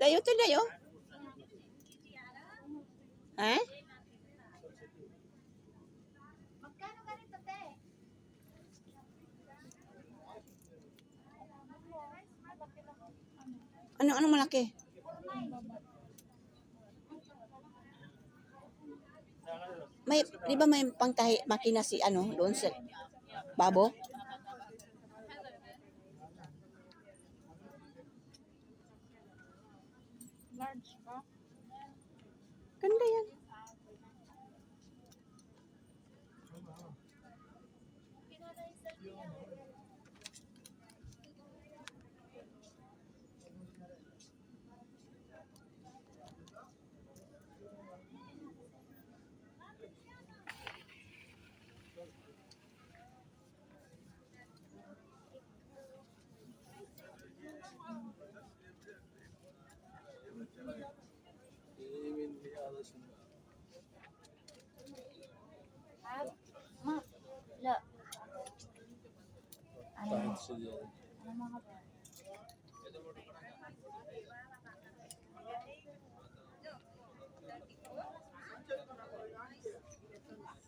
Dayo to dayo. Ha? Eh? Ano ano malaki? May di ba may pangtahi makina si ano doon sa babo? Yan.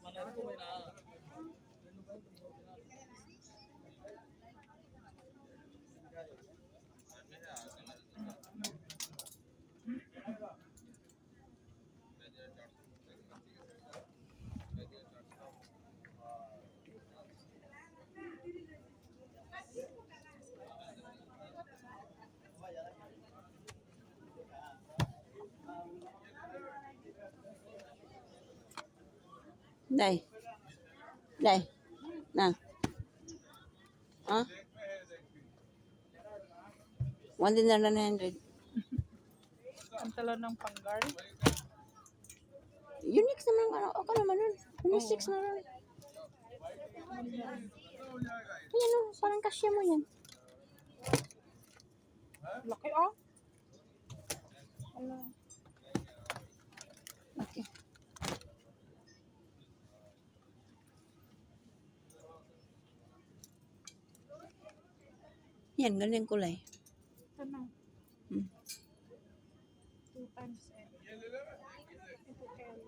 Ano, ano? Dai. Dai. Na. Ha? One din na na hundred. Ang talo ng panggar. Unique naman ano, ako naman nun. Unique na rin. Ayan o, parang kasya mo yan. Laki oh. Ala. Yan, ganyan kulay. Ito na. Hmm. Two times eh. Ito L.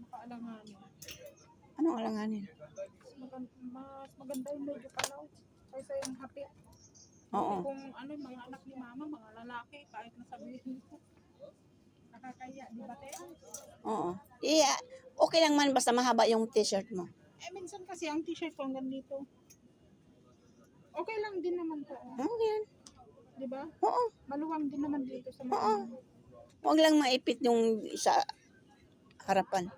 Makaalanganin. Anong alanganin? Mas maganda, mas maganda yung medyo palaw. Kaysa yung hapit. Oo. Kung ano, mga anak ni mama, mga lalaki, kahit na sabihin ko. Nakakaya, di ba tayo? Oo. Eh, ah, okay lang man basta mahaba yung t-shirt mo. Eh, minsan kasi ang t-shirt ko hanggang dito. Okay lang din naman po. Okay yan. Di ba? Oo. Maluwang din naman dito sa Oo. mga... Huwag lang maipit yung sa harapan.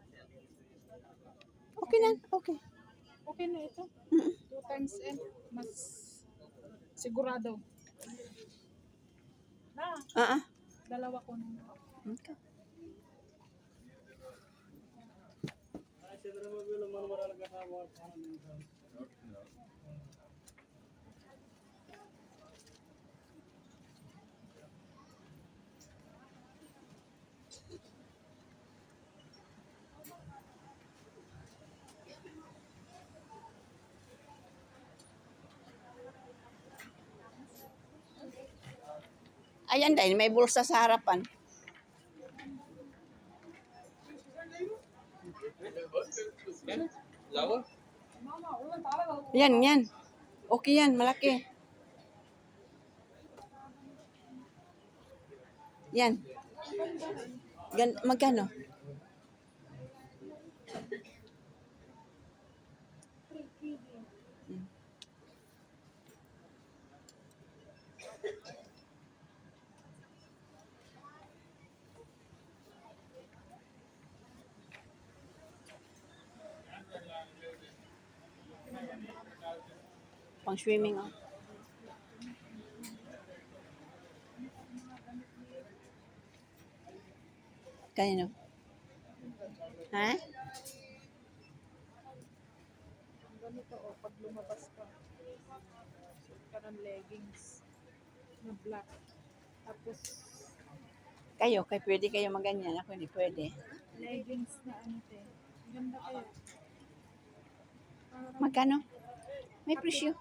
Okay na. Okay. Okay na ito. Two times N. Mas sigurado. Na, Ah, ah. dalawa ko na. Okay. Ayan dahil may bulsa sa harapan. Yan, yan. Okay yan, malaki. Yan. Gan magkano? Pang swimming oh. Kanino? Ha? Ang ganito o, pag lumabas ka, suot ka ng leggings na black. Tapos, Kayo, kay pwede kayo maganyan. Ako hindi pwede. leggings na ano te. Ganda. Parang Magkano? May presyo.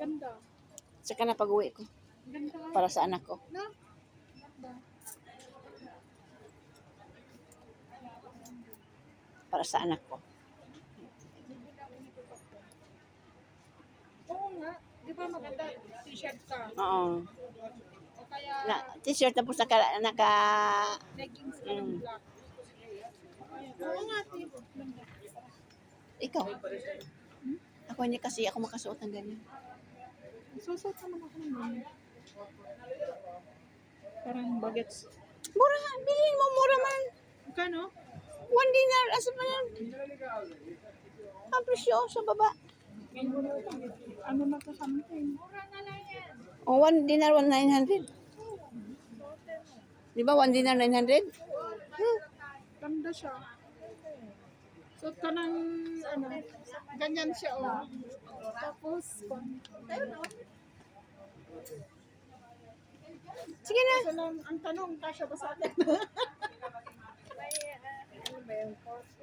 Ganda. Saka na pag-uwi ko. Ganda. Para sa anak ko. No? Ganda. Para sa anak ko. Oo nga. Di ba maganda t-shirt ka? Oo. O kaya Na, t-shirt tapos naka, naka leggings ka Mm. black. Ikaw. Ako hindi kasi ako makasuot ng ganyan. Susot naman ako ng ganyan. Parang bagets. Mura, bilhin mo, mura man. Kano? One dinar, asa pa yan? Ang presyo sa baba. Ano na to something? Mura na lang yan. O, one dinar, one nine hundred. Di ba, one dinar, nine hundred? Hmm. Ganda siya. Suot ka ng ano, ganyan siya oh. Tapos, ayun oh. Sige na. So, lang, ang tanong, kasya ba sa atin? May, ano ba yung course?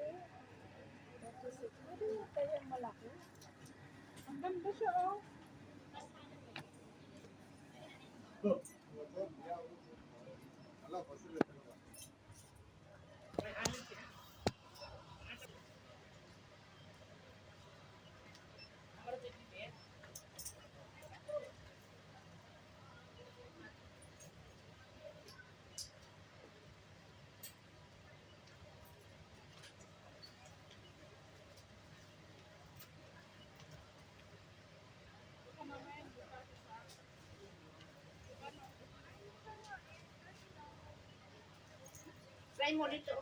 Ano kaya malaki? Ang ganda siya oh. Try monitor.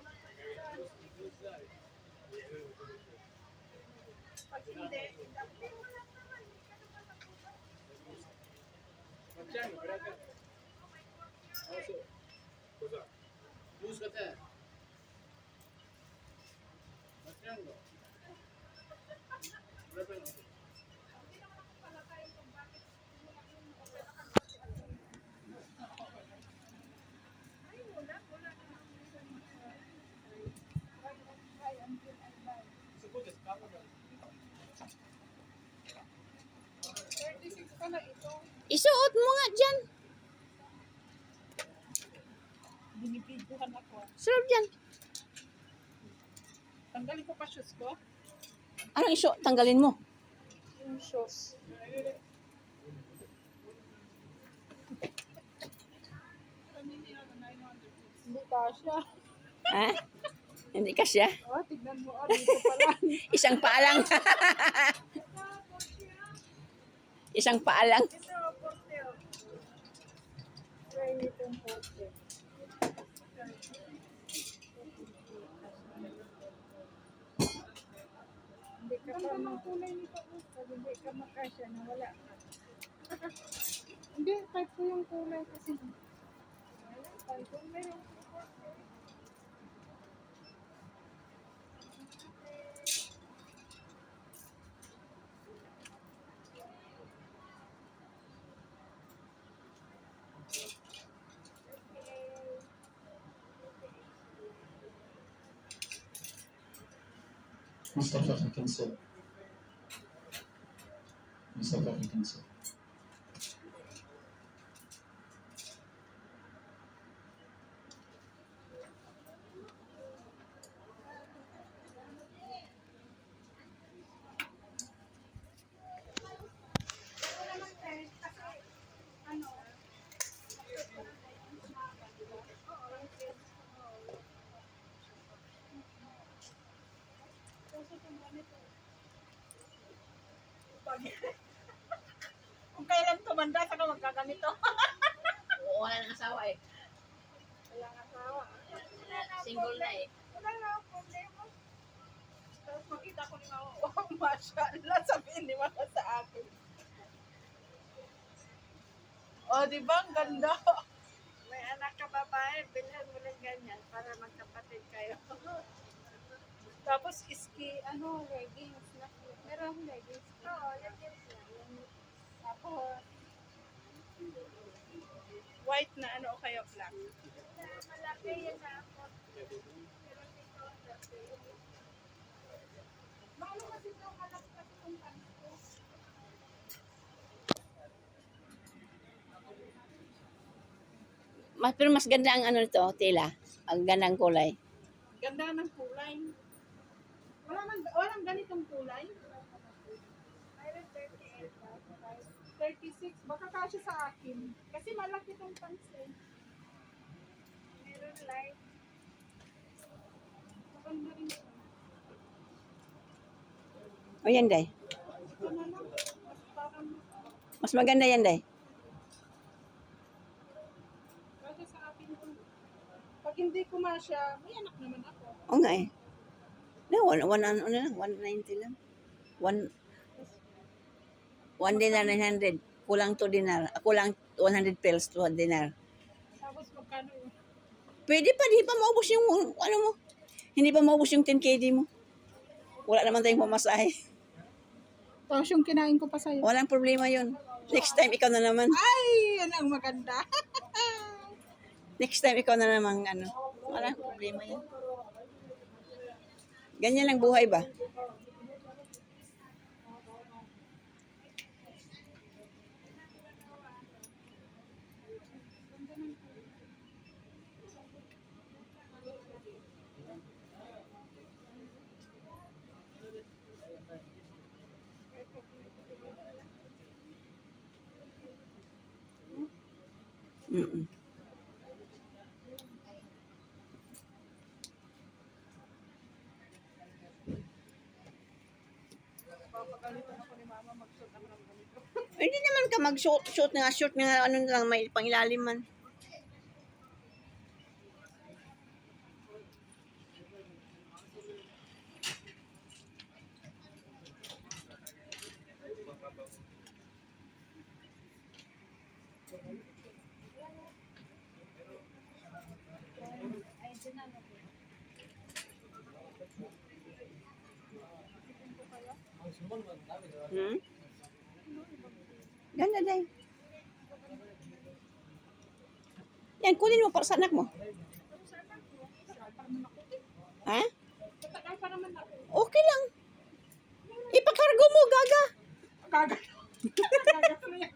Use करते Isuot mo nga dyan. Binibidyohan ako. Sarap dyan. Tanggalin ko pa shoes ko. Anong iso? Tanggalin mo. Yung shoes. Hindi pa siya. Ha? Hindi ka siya. Oh, tignan mo. Oh, dito pala. Isang paalang. Isang paalang. Ito, poste. oh. Try nitong poste. Hindi ka nito. Hindi ka makasya, nawala ka. hindi, type ko yung kulay kasi. Wala, type ko meron. Mustafa Hakan Sow. Mustafa Hakan Sow. Kung kailan tumanda, saka magkaganito. Oo, wala nang asawa eh. Wala nga asawa. Single na eh. Wala na ang problema. Tapos makita ko ni Mama, wow, mashallah, sabihin ni Mama sa akin. Oh, di ba? Ang ganda. May anak ka babae, bilhan mo ng ganyan para magkapatid kayo. Tapos iski, ano, leggings. Na, meron leggings. Oo, leggings na. Tapos, white na ano o kaya black. Malaki yan na ako. Lalo kasi itong pants ko. Mas, pero mas ganda ang ano nito, tela. Ang gandang kulay. Ganda ng kulay. Wala man, walang ganitong kulay. 36. Baka kasya sa akin. Kasi malaki itong pants eh. Meron light. Maganda rin. O yan, day. Mas maganda yan, day. kasya sa akin. Pag hindi ko masya, may anak naman ako. O nga eh. No, one, one, ano lang, 190 lang. One, one dinar, 900. Kulang to dinar. Kulang 100 pills to dinar. Tapos magkano yun? Pwede pa, di pa maubos yung, ano mo. Hindi pa maubos yung 10 KD mo. Wala naman tayong pamasahe. Tapos yung kinain ko pa sa'yo. Walang problema yun. Next time, ikaw na naman. Ay, yan ang maganda. Next time, ikaw na naman, ano. Walang problema yun. Ganyan lang buhay ba? Mm-mm. Papagalitan ako ni mama magsuot ako ng ganito. Hindi naman ka mag-shoot, shoot nga, shoot nga, ano lang, may pangilalim man. Hmm? Ganda din. Yan, kunin mo para sa anak mo. Ha? Okay lang. Ipakargo mo, gaga. Yan.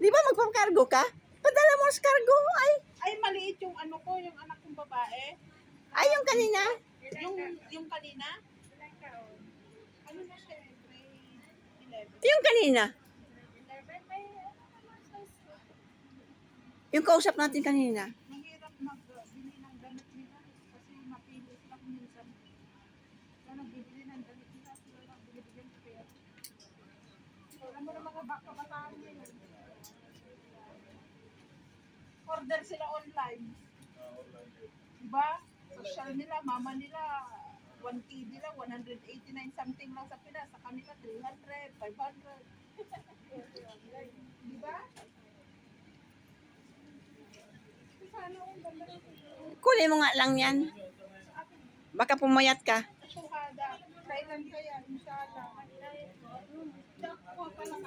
Di ba magpakargo ka? Padala mo sa cargo. Ay, Ay, maliit yung ano ko, yung anak kong babae. ay yung kanina. Yung, yung kanina. Ano na siya, eh, grade 11. Yung kanina. Yung kausap natin kanina. Mahirap magbili ng damit nila kasi mapili lang minsan. Kaya nagbibili ng damit nila, sila lang binibigyan. Alam mo na mga ba- kabataan ngayon. Order sila online. Diba? Social nila, mama nila, 1 TV lang, 189 something lang sa Pinas. Sa kanila, 300, 500. diba? Sana ang ganda ng Kunin mo nga lang yan. Baka pumayat ka. Kailan kaya? Inshallah. Kuha pa lang